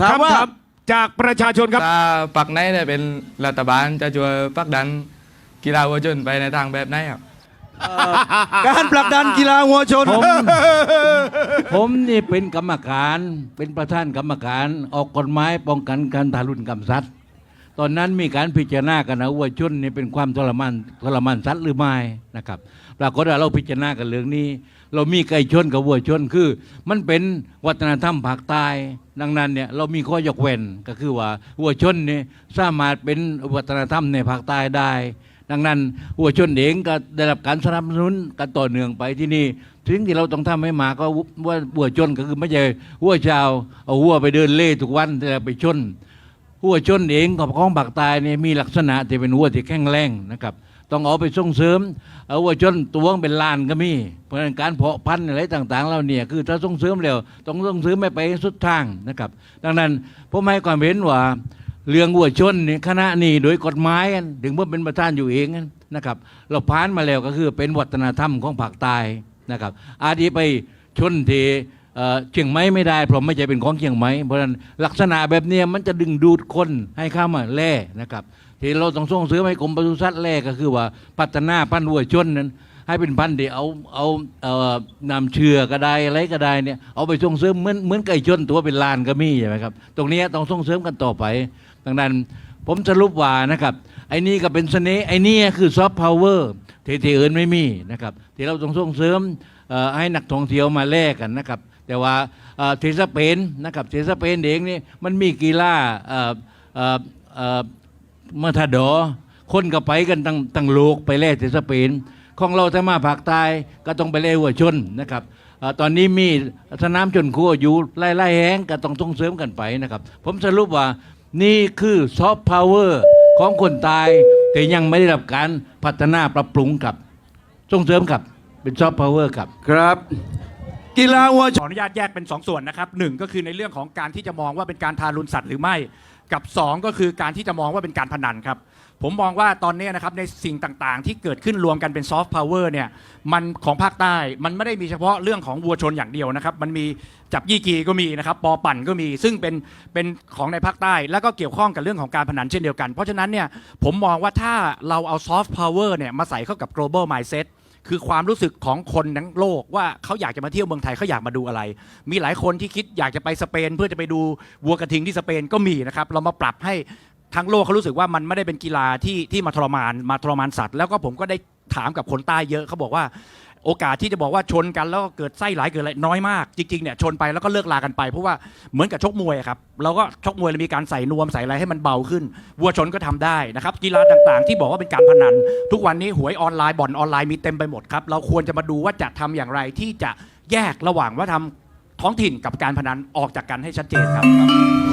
ถามว่า คำถามจากประชาชนครับ ถ้าปักไหนเนี่ยเป็นรัฐบาลจะช่วยปักดันกีฬาวัวชนไปในทางแบบไหนครับ การผลักดันกีฬาวัวชน ผม ผมนี่เป็นกรรมการ เป็นประธานกรรมการออกกฎหมายป้องกันการทารุณกรรมสัตว์ ตอนนั้นมีการพิจารณากันนะวัวชนนี่เป็นความทรมานทรมานสัตว์หรือไม่นะครับปรากฏว่าเราพิจารณากันเรื่องนี้ เรามีไก่ชนกับวัวชนคือ มันเป็นวัฒนธรรมภาคใต้ดังนั้นเนี่ยเรามีข้อยกเว้นก็คือว่าวัวชนนี่สามารถเป็นวัฒนธรรมในภาคใต้ได้ ดังนั้นวัวชนเองก็ได้รับการสนับสนุนกันต่อเนื่องไปที่นี่สิ่งที่เราต้องทำให้มาก็ว่าวัวชนก็คือไม่ใช่วัวชาวเอาวัวไปเดินเล่ทุกวันแต่ไปชน หัวชนเองกับของปากตายเนี่ยมีลักษณะที่เป็นหัวที่แข็งแรงนะครับ ต้องเอาไปส่งเสริม เอาหัวชนตัวเป็นลานก็มี เพราะฉะนั้นการเพาะพันธุ์อะไรต่างๆเราเนี่ยคือถ้าส่งเสริมแล้วต้องส่งเสริมไม่ไปสุดทางนะครับ ดังนั้นผมให้ความเห็นว่าเรื่องหัวชนเนี่ยคณะนี้โดยกฎหมายถึงเมื่อเป็นประธานอยู่เองนะครับ เราผ่านมาแล้วก็คือเป็นวัฒนธรรมของภาคใต้นะครับ อาจจะไปชนที่เอ่อ เชียงไม้ไม่ได้เพราะไม่ใช่เป็นของเชียงไม้เพราะฉะนั้นลักษณะแบบนี้มันจะดึงดูดคนให้เข้ามาแล่นะครับ ที่เราต้องส่งเสริมให้กรมปศุสัตว์แล่ก็คือว่าพัฒนาพันธุ์วัวชนนั้น ให้เป็นพันธุ์ที่เอาเอาเอ่อนำเชื่อก็ได้อะไรก็ได้เนี่ยเอาไปส่งเสริมเหมือนเหมือนไก่ชนตัวเป็นลานก็มีใช่ไหมครับตรงนี้ต้องส่งเสริมกันต่อไปดังนั้นผมสรุปว่านะครับไอ้นี่ก็เป็นเสน่ห์ไอ้นี่คือซอฟต์พาวเวอร์ที่ที่อื่นไม่มีนะครับที่เราต้องส่งเสริมเอ่อให้นักท่องเที่ยวมาแลกกันนะครับ แต่ว่าเที่สเปนนะครับที่สเปนเองนี่มันมีกีฬาเมาทาดอคนก็ไปกันตั้งตั้งโลกไปแล่ที่สเปนของเราถ้ามาภาคใต้ก็ต้องไปเล่หัวชนนะครับอตอนนี้มีสนามชนคู่อยู่ไล่ๆแห้งก็ต้องส่งเสริมกันไปนะครับ ผมสรุปว่านี่คือซอฟต์พาวเวอร์ของคนตาย แต่ยังไม่ได้รับการพัฒนาปรับปรุงครับส่งเสริมครับเป็นซอฟต์พาวเวอร์ครับครับ กีฬาวัวชขอนอนุญาตแยกเป็น 2 ส่วนนะครับหนึ่งก็คือในเรื่องของการที่จะมองว่าเป็นการทารุณสัตว์หรือไม่ กับ 2 ก็คือการที่จะมองว่าเป็นการพนันครับ ผมมองว่าตอนนี้นะครับในสิ่งต่างๆ ที่เกิดขึ้นรวมกันเป็นซอฟต์พาวเวอร์เนี่ยมันของภาคใต้มันไม่ได้มีเฉพาะเรื่องของวัวชนอย่างเดียวนะครับ มันมีจับยี่กีก็มีนะครับปอปั่นก็มี ซึ่งเป็นเป็นของในภาคใต้ แล้วก็เกี่ยวข้องกับเรื่องของการพนันเช่นเดียวกัน เพราะฉะนั้นเนี่ยผมมองว่าถ้าเราเอาซอฟต์พาวเวอร์เนี่ยมาใส่เข้ากับ global mindset คือความรู้สึกของคนทั้งโลกว่าเขาอยากจะมาเที่ยวเมืองไทยเขาอยากมาดูอะไร มีหลายคนที่คิดอยากจะไปสเปน เพื่อจะไปดูวัวกระทิงที่สเปนก็มีนะครับ เรามาปรับให้ทั้งโลกเขารู้สึกว่ามันไม่ได้เป็นกีฬาที่ที่มาทรมานมาทรมานสัตว์ แล้วก็ผมก็ได้ถามกับคนใต้เยอะเขาบอกว่า โอกาสที่จะบอกว่าชนกันแล้วก็เกิดไส้ไหลเกิดอะไรน้อยมาก จริงๆเนี่ยชนไปแล้วก็เลิกลากันไปเพราะว่าเหมือนกับชกมวยอะครับเราก็ชกมวยเรามีการใส่นวมใส่อะไรให้มันเบาขึ้น วัวชนก็ทำได้นะครับกีฬาต่างๆ ที่บอกว่าเป็นการพนัน ทุกวันนี้หวยออนไลน์บ่อนออนไลน์มีเต็มไปหมดครับเราควรจะมาดูว่าจะทำอย่างไรที่จะแยกระหว่างว่าทำท้องถิ่นกับการพนันออกจากกันให้ชัดเจนครับ